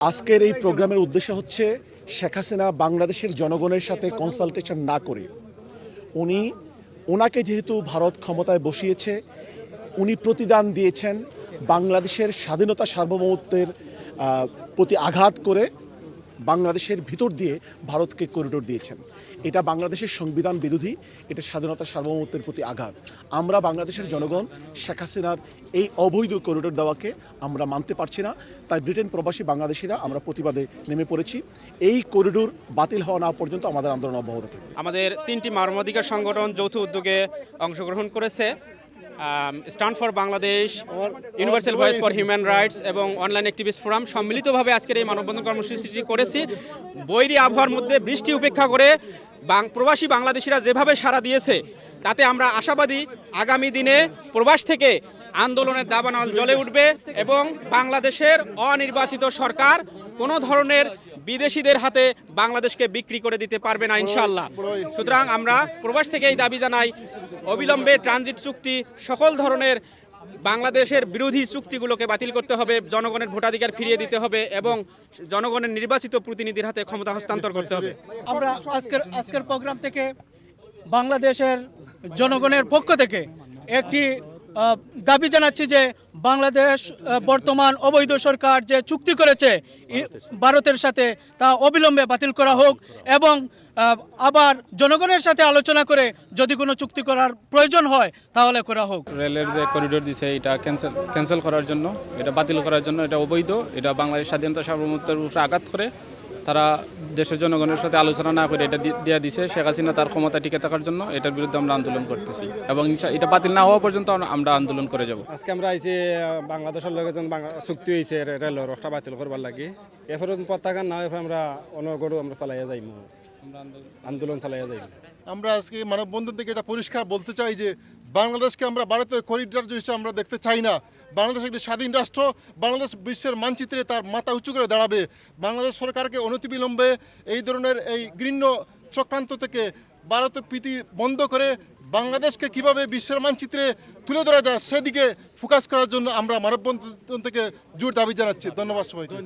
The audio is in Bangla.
আজকের এই প্রোগ্রামের উদ্দেশ্য হচ্ছে শেখ হাসিনা বাংলাদেশের জনগণের সাথে কনসালটেশন না করে। উনি ওনাকে যেহেতু ভারত ক্ষমতায় বসিয়েছে, উনি প্রতিদান দিয়েছেন বাংলাদেশের স্বাধীনতা সার্বভৌমত্বের প্রতি আঘাত করে। বাংলাদেশের ভিতর দিয়ে ভারতকে করিডোর দিয়েছেন। এটা বাংলাদেশের সংবিধান বিরোধী, এটা স্বাধীনতা সার্বভৌমত্বের প্রতি আঘাত। আমরা বাংলাদেশের জনগণ, শেখ হাসিনার এই অবৈধ করিডোর দেওয়াকে আমরা মানতে পারছি না। তাই ব্রিটেন প্রবাসী বাংলাদেশিরা আমরা প্রতিবাদে নেমে পড়েছি। এই করিডোর বাতিল হওয়া না পর্যন্ত আমাদের আন্দোলন অব্যাহত থাকবে। আমাদের তিনটি মানবাধিকার সংগঠন যৌথ উদ্যোগে অংশগ্রহণ করেছে। Stand for Bangladesh universal voice for human rights এবং অনলাইন অ্যাক্টিভিস্ট ফোরাম সম্মিলিতভাবে আজকের এই মানববন্ধন কর্মসূচিটি করেছি। বৈরী আবহাওয়ার মধ্যে বৃষ্টি উপেক্ষা করে প্রবাসী বাংলাদেশিরা যেভাবে সাড়া দিয়েছে, তাতে আমরা আশাবাদী আগামী দিনে প্রবাস থেকে আন্দোলনের দাবানল জ্বলে উঠবে এবং বাংলাদেশের অনির্বাচিত সরকার কোনো ধরনের বিদেশিদের হাতে বাংলাদেশকে বিক্রি করে দিতে পারবে না ইনশাল্লাহ সুতরাং আমরা প্রবাস থেকে এই দাবি জানাই অবিলম্বে ট্রানজিট চুক্তি সকল ধরনের বাংলাদেশের বিরোধী চুক্তিগুলোকে বাতিল করতে হবে জনগণের ভোটাধিকার ফিরিয়ে দিতে হবে এবং জনগণের নির্বাচিত প্রতিনিধির হাতে ক্ষমতা হস্তান্তর করতে হবে। আমরা আজকের আজকের প্রোগ্রাম থেকে বাংলাদেশের জনগণের পক্ষ থেকে একটি দাবি জানাচ্ছি যে বাংলাদেশ বর্তমান অবৈধ সরকার যে চুক্তি করেছে ভারতের সাথে তা অবিলম্বে বাতিল করা হোক এবং আবার জনগণের সাথে আলোচনা করে যদি কোনো চুক্তি করার প্রয়োজন হয় তাহলে করা হোক। রেলের যে করিডোর দিছে, এটা ক্যান্সেল ক্যান্সেল করার জন্য, এটা বাতিল করার জন্য, এটা অবৈধ, এটা বাংলাদেশ স্বাধীনতা সার্বভৌমত্বের উপরে আঘাত করে। তারা দেশের জনগণের সাথে আলোচনা না করে এটা দেওয়া দিছে। শেখ হাসিনা তার ক্ষমতা টিকে থাকার জন্য এটার বিরুদ্ধে আমরা আন্দোলন করতেছি। এবং এটা বাতিল না হওয়া পর্যন্ত আমরা আন্দোলন করে যাব। আজকে আমরা আইছি বাংলাদেশের লোক বাংলা চুক্তি হয়েছে রেলের একটা বাতিল করবার লাগে। এরপর পতাকা না হয়ে আমরা অনুগ্রহ আমরা চালাইয়া যাইম। আন্দোলন চালাইয়া যাইম আমরা আজকে মানববন্ধন থেকে এটা পরিষ্কার বলতে চাই যে, বাংলাদেশকে আমরা ভারতের করিডোর হিসেবে আমরা দেখতে চাই না। বাংলাদেশ একটি স্বাধীন রাষ্ট্র, বাংলাদেশ বিশ্বের মানচিত্রে তার মাথা উঁচু করে দাঁড়াবে। বাংলাদেশ সরকারকে অনতিবিলম্বে এই ধরনের এই ঘৃণ্য চক্রান্ত থেকে ভারতের প্রীতি বন্ধ করে বাংলাদেশকে কীভাবে বিশ্বের মানচিত্রে তুলে ধরা যায়, সেদিকে ফোকাস করার জন্য আমরা মানববন্ধন থেকে জোর দাবি জানাচ্ছি। ধন্যবাদ সবাইকে।